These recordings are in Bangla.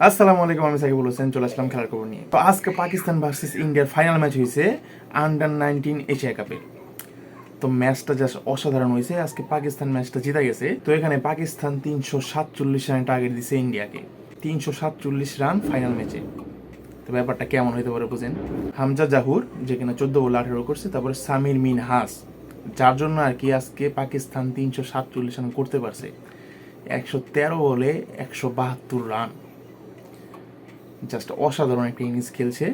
আসসালামু আলাইকুম, আমি সাকিবুল হোসেন, চলে আসলাম খেলার খবর নিয়ে। তো আজকে পাকিস্তান ভার্সেস ইন্ডিয়ার ফাইনাল ম্যাচ হয়েছে আন্ডার নাইনটিন এশিয়া কাপে তো ম্যাচটা জাস্ট অসাধারণ হয়েছে, আজকে পাকিস্তান ম্যাচটা জিতা গেছে। তো এখানে পাকিস্তান তিনশো সাতচল্লিশ রানে টার্গেট দিছে ইন্ডিয়াকে। তিনশো সাতচল্লিশ রান ফাইনাল ম্যাচে তো ব্যাপারটা কেমন হইতে পারে বুঝেন? হামজা জাহুর, যে কিনা চোদ্দ বল আঠেরো করছে, তারপরে সামির মিন হাস। যার জন্য আর কি আজকে পাকিস্তান তিনশো সাতচল্লিশ রান করতে পারছে। একশো তেরো বলে একশো বাহাত্তর রান। জাস্ট অসাধারণ একটা ইনিংস খেলছে,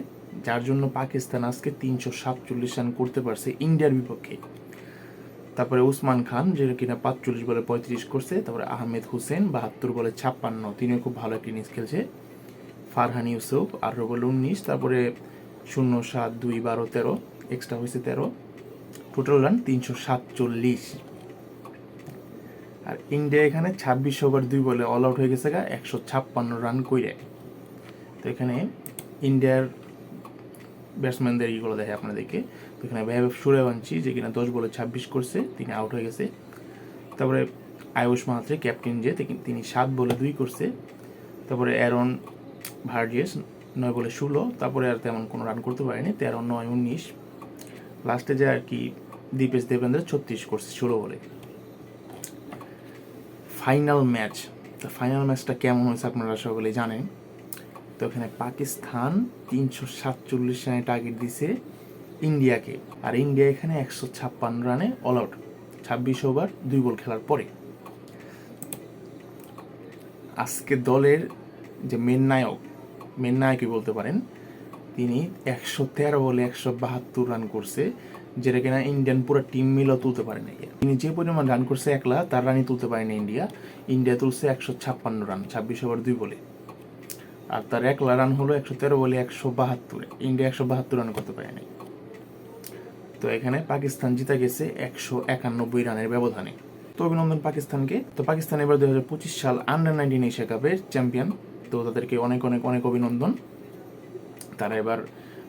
যার জন্য পাকিস্তান আজকে তিনশো সাতচল্লিশ রান করতে পারছে ইন্ডিয়ার বিপক্ষে। তারপরে উসমান খান, যেটা কিনা পাঁচচল্লিশ বলে পঁয়ত্রিশ করছে, তারপরে আহমেদ হোসেন, বাহাত্তর বলে ছাপ্পান্ন, তিনিও খুব ভালো একটা ইনিংস খেলছে। ফারহান ইউসুফ, আঠারো বলে উনিশ, তারপরে শূন্য সাত দুই বারো তেরো এক্সট্রা হয়েছে তেরো। টোটাল রান তিনশো সাতচল্লিশ। আর ইন্ডিয়া এখানে ছাব্বিশ ওভার দুই বলে অল আউট হয়ে গেছে গা, একশো ছাপ্পান্ন রান কইরে। তো এখানে ইন্ডিয়ার ব্যাটসম্যানদের ইগুলো দেখে আপনাদেরকে। তো এখানে ভ্যাব সুরেবাঞ্চি যে কিনা দশ বলে ছাব্বিশ করছে, তিনি আউট হয়ে গেছে। তারপরে আয়ুষ মাহাত্রে ক্যাপ্টেন যে তিনি- সাত বলে দুই করছে। তারপরে অ্যারন ভার্জিয়াস নয় বলে ষোলো। তারপরে আর তেমন কোনো রান করতে পারেনি, তেরো, নয়, উনিশ। লাস্টে যে আর কি দীপেশ দেবেন্দ্র ছত্রিশ করছে ষোলো বলে। ফাইনাল ম্যাচ তো ফাইনাল ম্যাচটা কেমন হয়েছে আপনারা সকলেই জানেন। তো এখানে পাকিস্তান তিনশো সাতচল্লিশ রানে টার্গেট দিছে ইন্ডিয়াকে। আর ইন্ডিয়া এখানে একশো ছাপ্পান্ন রানে অল আউট ছাব্বিশ ওভার দুই বল খেলার পরে। আজকে দলের যে মেন নায়ক মেন নায়কই বলতে পারেন, তিনি একশো তেরো বলে একশো বাহাত্তর রান করছে, যেটা কিনা ইন্ডিয়ান পুরো টিম মিলও তুলতে পারে না তিনি যে পরিমাণ রান করছে একলা, তার রানই তুলতে পারেনি ইন্ডিয়া ইন্ডিয়া তুলছে একশো ছাপ্পান্ন রান ছাব্বিশ ওভার দুই বলে আর তার একলা রান হলো একশো তেরো বলে একশো বাহাত্তর। ইন্ডিয়া একশো বাহাত্তর রান করতে পারেনি তো এখানে পাকিস্তান জিতে গেছে একশো একানব্বই রানের ব্যবধানে। তো অভিনন্দন পাকিস্তানকে। তো পাকিস্তান এবার দুই হাজার পঁচিশ সাল আন্ডার নাইনটিন এশিয়া কাপের চ্যাম্পিয়ন তো তাদেরকে অনেক অনেক অনেক অভিনন্দন। তারা এবার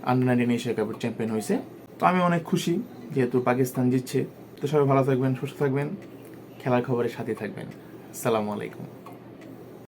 আন্ডার নাইনটিন এশিয়া কাপের চ্যাম্পিয়ন হয়েছে। তো আমি অনেক খুশি যেহেতু পাকিস্তান জিতছে। তো সবাই ভালো থাকবেন, সুস্থ থাকবেন। খেলার খবরের সাথে থাকবেন। আসসালামু আলাইকুম।